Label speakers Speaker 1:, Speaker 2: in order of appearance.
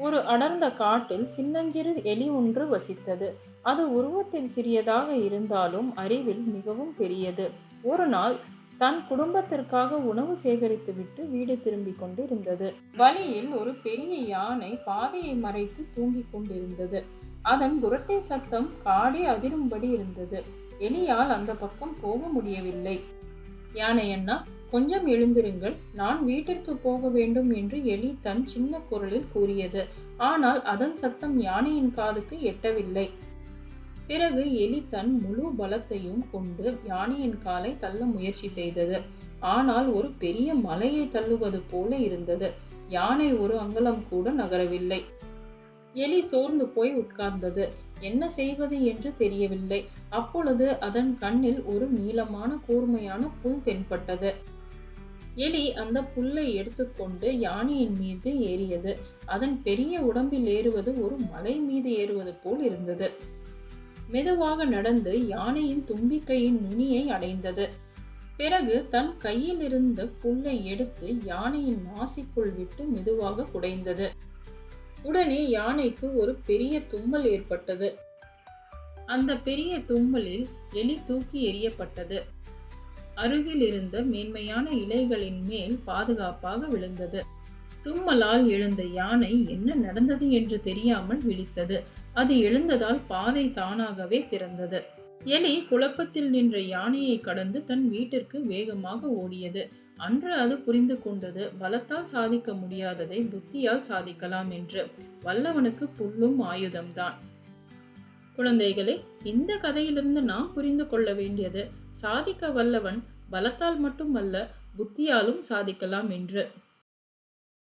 Speaker 1: ஒரு அடர்ந்த காட்டில் சின்னஞ்சிறு எலி ஒன்று வசித்தது. அது உருவத்தில் சிறியதாக இருந்தாலும் அறிவில் மிகவும் பெரியது. ஒரு நாள் தன் குடும்பத்திற்காக உணவு சேகரித்துவிட்டு வீடு திரும்பிக் கொண்டிருந்தது. வழியில் ஒரு பெரிய யானை பாதையை மறைத்து தூங்கிக் கொண்டிருந்தது. அதன் குரட்டை சத்தம் காடே அதிரும்படி இருந்தது. எலியால் அந்த பக்கம் போக முடியவில்லை. யானை அண்ணா கொஞ்சம் எழுந்திருங்கள் நான் வீட்டிற்கு போக வேண்டும் என்று எலி தன் சின்ன குரலில் கூறியது. ஆனால் அதன் சத்தம் யானையின் காதுக்கு எட்டவில்லை. பிறகு எலி தன் முழு பலத்தையும் கொண்டு யானையின் காலை தள்ள முயற்சி செய்தது. ஆனால் ஒரு பெரிய மலையை தள்ளுவது போல இருந்தது. யானை ஒரு அங்கலம் கூட நகரவில்லை. எலி சோர்ந்து போய் உட்கார்ந்தது. என்ன செய்வது என்று தெரியவில்லை. அப்பொழுது அதன் கண்ணில் ஒரு நீளமான கூர்மையான புல் தென்பட்டது. எலி அந்த புல்லை எடுத்துக்கொண்டு யானையின் மீது ஏறியது. அதன் பெரிய உடம்பில் ஏறுவது ஒரு மலை மீது ஏறுவது போல் இருந்தது. மெதுவாக நடந்து யானையின் தும்பிக்கையின் நுனியை அடைந்தது. பிறகு தன் கையில் இருந்த புல்லை எடுத்து யானையின் நாசிக்குள் விட்டு மெதுவாக குடைந்தது. உடனே யானைக்கு ஒரு பெரிய தும்மல் ஏற்பட்டது. அந்த பெரிய தும்மலில் எலி தூக்கி எறியப்பட்டது. அருகில் இருந்த மேன்மையான இலைகளின் மேல் பாதுகாப்பாக விழுந்தது. தும்மலால் எழுந்த யானை என்ன நடந்தது என்று தெரியாமல் விழித்தது. அது எழுந்ததால் பாதை தானாகவே திறந்தது. எலி குழப்பத்தில் நின்ற யானையை கடந்து தன் வீட்டிற்கு வேகமாக ஓடியது. அன்று அது புரிந்து கொண்டது பலத்தால் சாதிக்க முடியாததை புத்தியால் சாதிக்கலாம் என்று. வல்லவனுக்கு புல்லும் ஆயுதம்தான். குழந்தைகளே இந்த கதையிலிருந்து நாம் புரிந்து கொள்ள வேண்டியது சாதிக்க வல்லவன் பலத்தால் மட்டுமல்ல புத்தியாலும் சாதிக்கலாம் என்று.